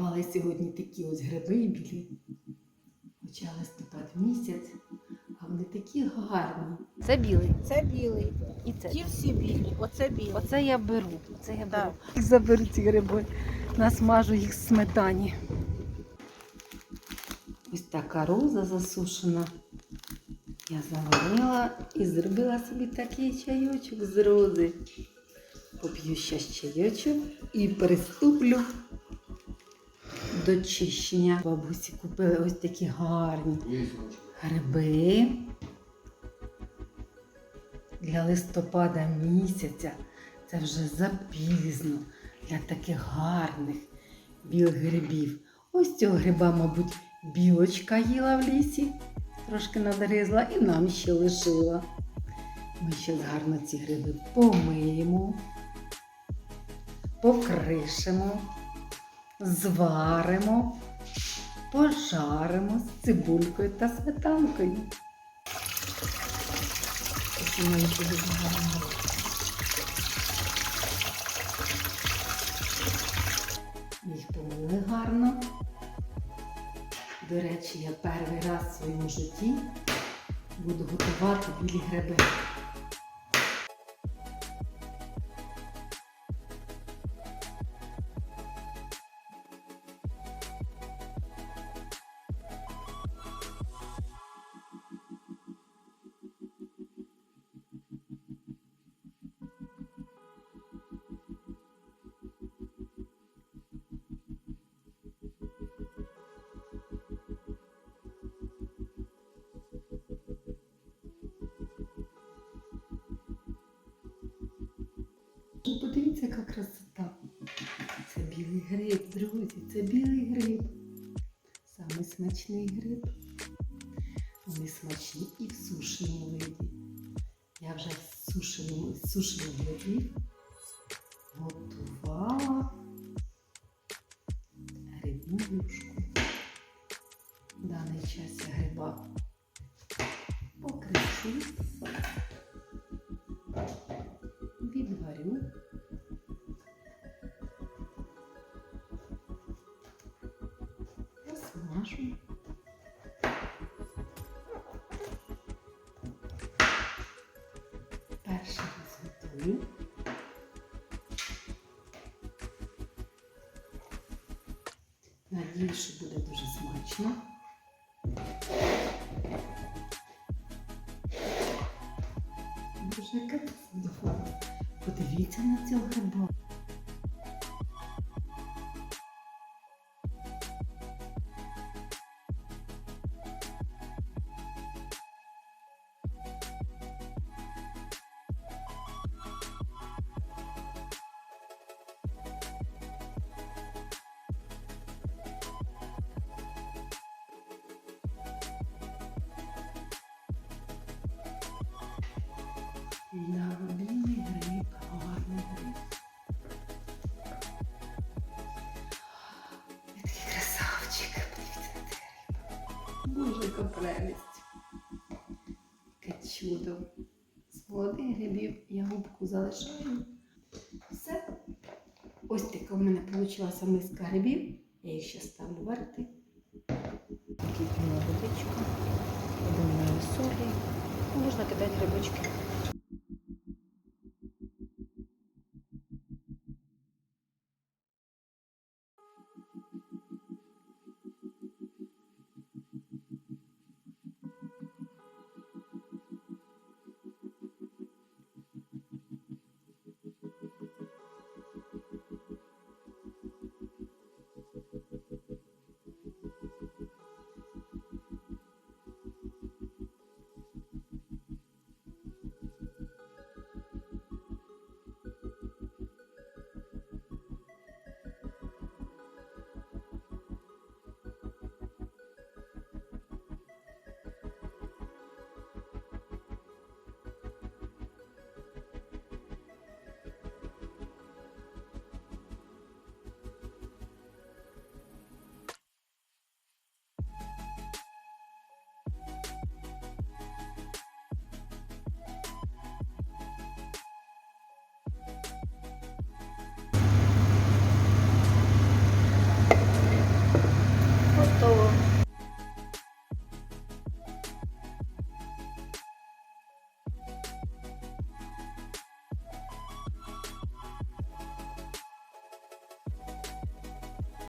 Назгрібали сьогодні такі ось гриби білі. Хоча листопад місяць, а вони такі гарні. Це білий. Це білий. І це. Ті всі білі. Оце білий. Оце я беру. Оце я беру. Так. Заберу ці гриби. Насмажу їх в сметані. Ось така роза засушена. Я заварила і зробила собі такий чайочок з рози. Поп'ю ще чайочок і приступлю до чищення. Бабусі купили ось такі гарні гриби для листопада місяця. Це вже запізно для таких гарних білих грибів. Ось цього гриба, мабуть, білочка їла в лісі, трошки надгризла і нам ще лишила. Ми ще гарно ці гриби помиємо, покришимо, зваримо, пожаримо з цибулькою та сметанкою. Такі маленькі дуже гарні. Їх помили гарно. До речі, я перший раз в своєму житті буду готувати білі гриби. Ну, Подивіться, яка красота. Це білий гриб, друзі, це білий гриб. Самий смачний гриб. Вони смачні і в сушеному виді. Я вже з сушених грибів готувала грибну юшку. В даний час я гриба покришу, Посмажу. Перший раз готую. Надію, що буде дуже смачно. Яка красота. Подивіться на цього гриба. Гриб. Прелість. Чудо. З молодих грибів я губку залишаю. Все. Ось така в мене вийшла миска грибів. Я їх ще ставлю варити. Кипіла водичка. Подумаю солі. Можна кидати грибочки.